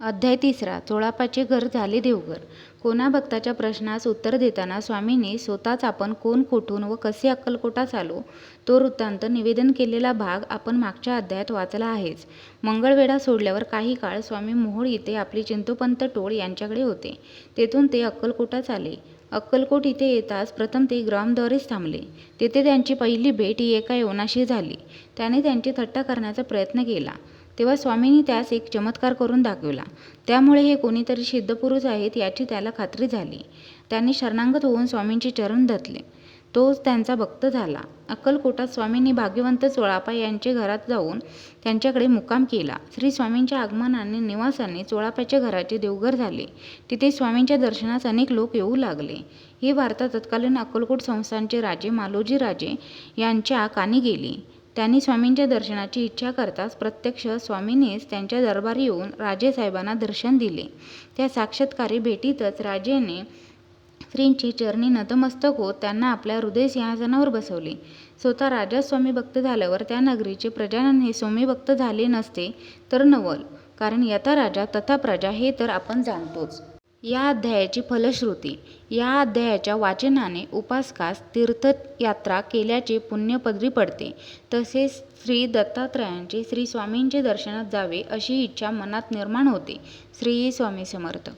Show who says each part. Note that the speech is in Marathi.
Speaker 1: अध्याय तिसरा चोळापाचे घर झाले देवघर कोणा भक्ताच्या प्रश्नास उत्तर देताना स्वामींनी स्वतःच आपण कोण कोठून व कसे अक्कलकोटास आलो तो वृत्तांत निवेदन केलेला भाग आपण मागच्या अध्यायात वाचला आहेच. मंगळवेढा सोडल्यावर काही काळ स्वामी मोहोळ इथे आपले चिंतोपंत टोळ यांच्याकडे होते. तेथून ते अक्कलकोटास आले. अक्कलकोट इथे येताच प्रथम ते ग्रामद्वारेच थांबले. तेथे त्यांची पहिली भेट ही एका यवनाशी झाली. त्याने त्यांची थट्टा करण्याचा प्रयत्न केला. तेव्हा स्वामींनी त्यास एक चमत्कार करून दाखविला. त्यामुळे हे कोणीतरी सिद्धपुरुष आहेत याची त्याला खात्री झाली. त्याने शरणांगत होऊन स्वामींचे चरण धतले तो त्यांचा भक्त झाला. अक्कलकोटात स्वामींनी भाग्यवंत चोळापा यांचे घरात जाऊन त्यांच्याकडे मुक्काम केला. श्री स्वामींच्या आगमनाने निवासाने चोळापाच्या घराचे देवघर झाले. तिथे स्वामींच्या दर्शनास अनेक लोक येऊ लागले. ही वार्ता तत्कालीन अक्कलकोट संस्थानचे राजे मालोजी राजे यांच्या कानी गेली. त्यांनी स्वामींच्या दर्शनाची इच्छा करताच प्रत्यक्ष स्वामींनीच त्यांच्या दरबारी येऊन राजेसाहेबांना दर्शन दिले. त्या साक्षात्कारी भेटीतच राजेने स्त्रींची चरणी नतमस्तक होत त्यांना आपल्या हृदयसिंहासनावर बसवले. स्वतः राजा स्वामी भक्त झाल्यावर त्या नगरीचे प्रजानन हे स्वामी भक्त झाले नसते तर नवल, कारण यथा राजा तथा प्रजा हे तर आपण जाणतोच. या अध्यायाची फलश्रुती या अध्यायाच्या वाचनाने उपासकास तीर्थयात्रा केल्याचे पुण्य पदरी पडते. तसेच श्री दत्तात्रयांचे श्री स्वामींचे दर्शनास जावे अशी इच्छा मनात निर्माण होते. श्री स्वामी समर्थ